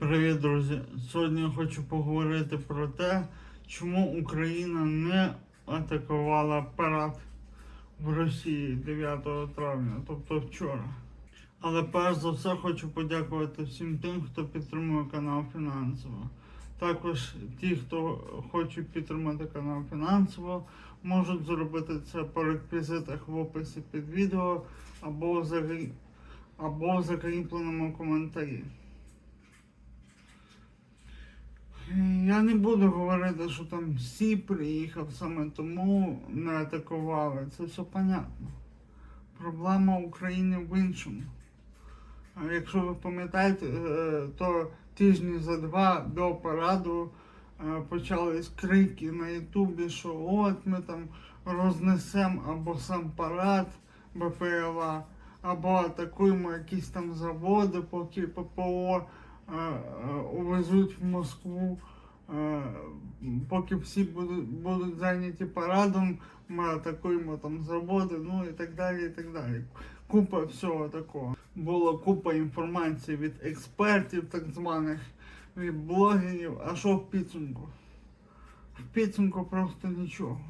Привіт, друзі! Сьогодні я хочу поговорити про те, чому Україна не атакувала парад в Росії 9 травня, тобто вчора. Але перш за все хочу подякувати всім тим, хто підтримує канал фінансово. Також ті, хто хоче підтримати канал фінансово, можуть зробити це по реквізитах в описі під відео або в закріпленому коментарі. Я не буду говорити, що там всі приїхав саме тому не атакували. Це все понятно. Проблема України в іншому. Якщо ви пам'ятаєте, е, то тижні за два до параду е, почались крики на Ютубі, що от ми там рознесемо або сам парад БПЛА, або атакуємо якісь там заводи, поки ППО е, увезуть в Москву. Е, Поки всі будуть, будуть зайняті парадом, ми атакуємо там заводи, ну і так далі, і так далі. Купа всього такого. Була купа інформації від експертів, так званих, від блогерів. А що в підсумку? В підсумку просто нічого.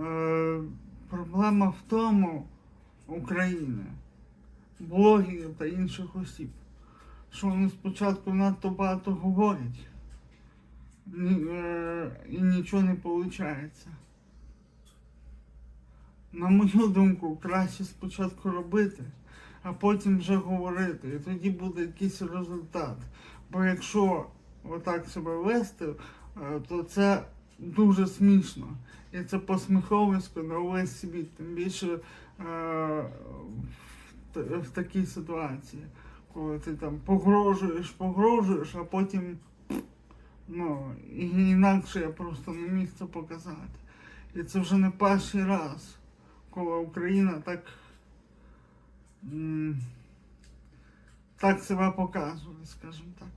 Е, проблема в тому України, блогерів та інших осіб, що вони спочатку надто багато говорять і нічого не виходить. На мою думку, краще спочатку робити, а потім вже говорити. І тоді буде якийсь результат. Бо якщо отак себе вести, е, то це дуже смішно. І це посміховисько на увесь світ. Тим більше е, в такій ситуації, коли ти там погрожуєш, погрожуєш, а потім Ну, інакше я просто не міг це показати. І це вже не перший раз, коли Україна так, так себе показує, скажімо так.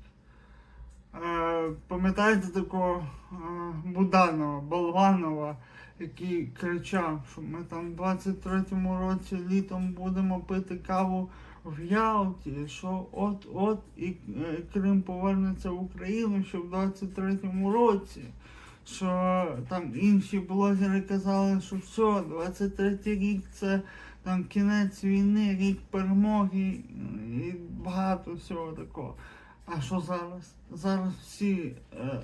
Е, пам'ятаєте такого е, Буданова, Болванова, який кричав, що ми там в 23-му році літом будемо пити каву в Ялті, що от-от і е, Крим повернеться в Україну ще в 23-му році. Що там інші блогери казали, що все, 23-й рік це там кінець війни, рік перемоги і багато всього такого. А що зараз? Зараз всі е,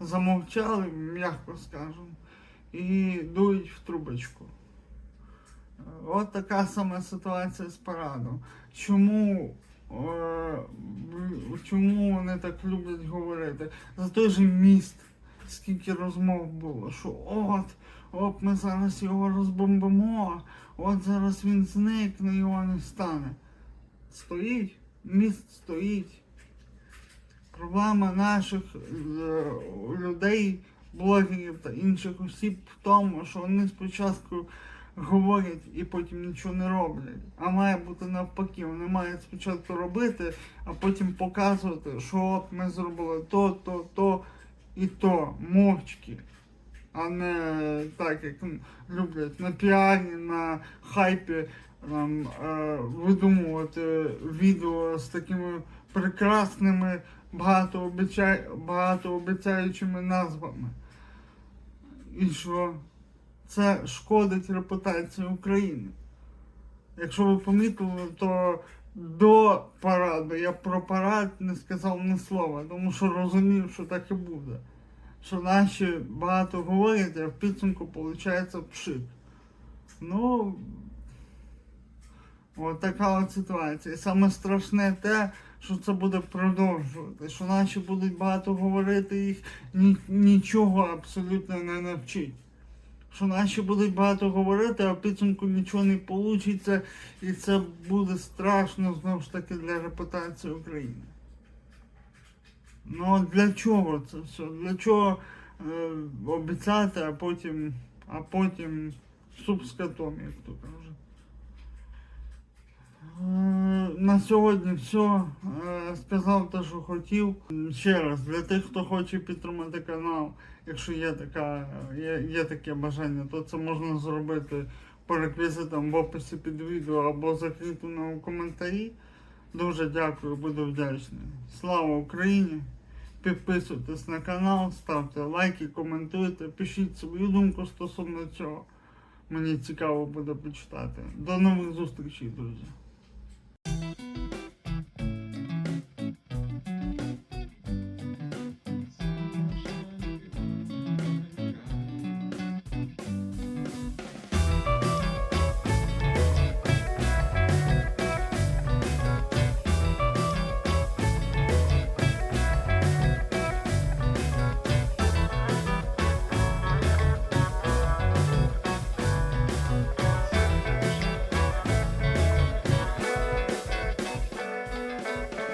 замовчали, м'яко скажемо, і дують в трубочку. От така сама ситуація з парадом. Чому, е, чому вони так люблять говорити? За той же міст, скільки розмов було, що от, от ми зараз його розбомбимо, от зараз він зникне, його не стане. Стоїть, міст стоїть. Проблема наших е, людей, блогерів та інших осіб в тому, що вони спочатку говорять і потім нічого не роблять. А має бути навпаки, вони мають спочатку робити, а потім показувати, що от ми зробили то, то, то і то, мовчки. А не так, як люблять на піарі, на хайпі там, е, видумувати відео з такими прекрасними багатообіцяючими назвами. І що це шкодить репутації України. Якщо ви помітили, то до параду я про парад не сказав ні слова, тому що розумів, що так і буде. Що наші багато говорять, а в підсумку виходить пшик. Ну, от така от ситуація. І саме страшне те, що це буде продовжувати, що наші будуть багато говорити, їх нічого абсолютно не навчить. Що наші будуть багато говорити, а в підсумку нічого не вийде, і це буде страшно знову ж таки для репутації України. Ну для чого це все? Для чого е, обіцяти, а потім, а потім суп з котом, як то кажуть. Е, На сьогодні все. Е, Сказав те, що хотів. Ще раз, для тих, хто хоче підтримати канал, якщо є, така, є, є таке бажання, то це можна зробити по реквізитам в описі під відео або закріпленому коментарі. Дуже дякую, буду вдячний. Слава Україні! Підписуйтесь на канал, ставте лайки, коментуйте, пишіть свою думку стосовно цього. Мені цікаво буде почитати. До нових зустрічей, друзі.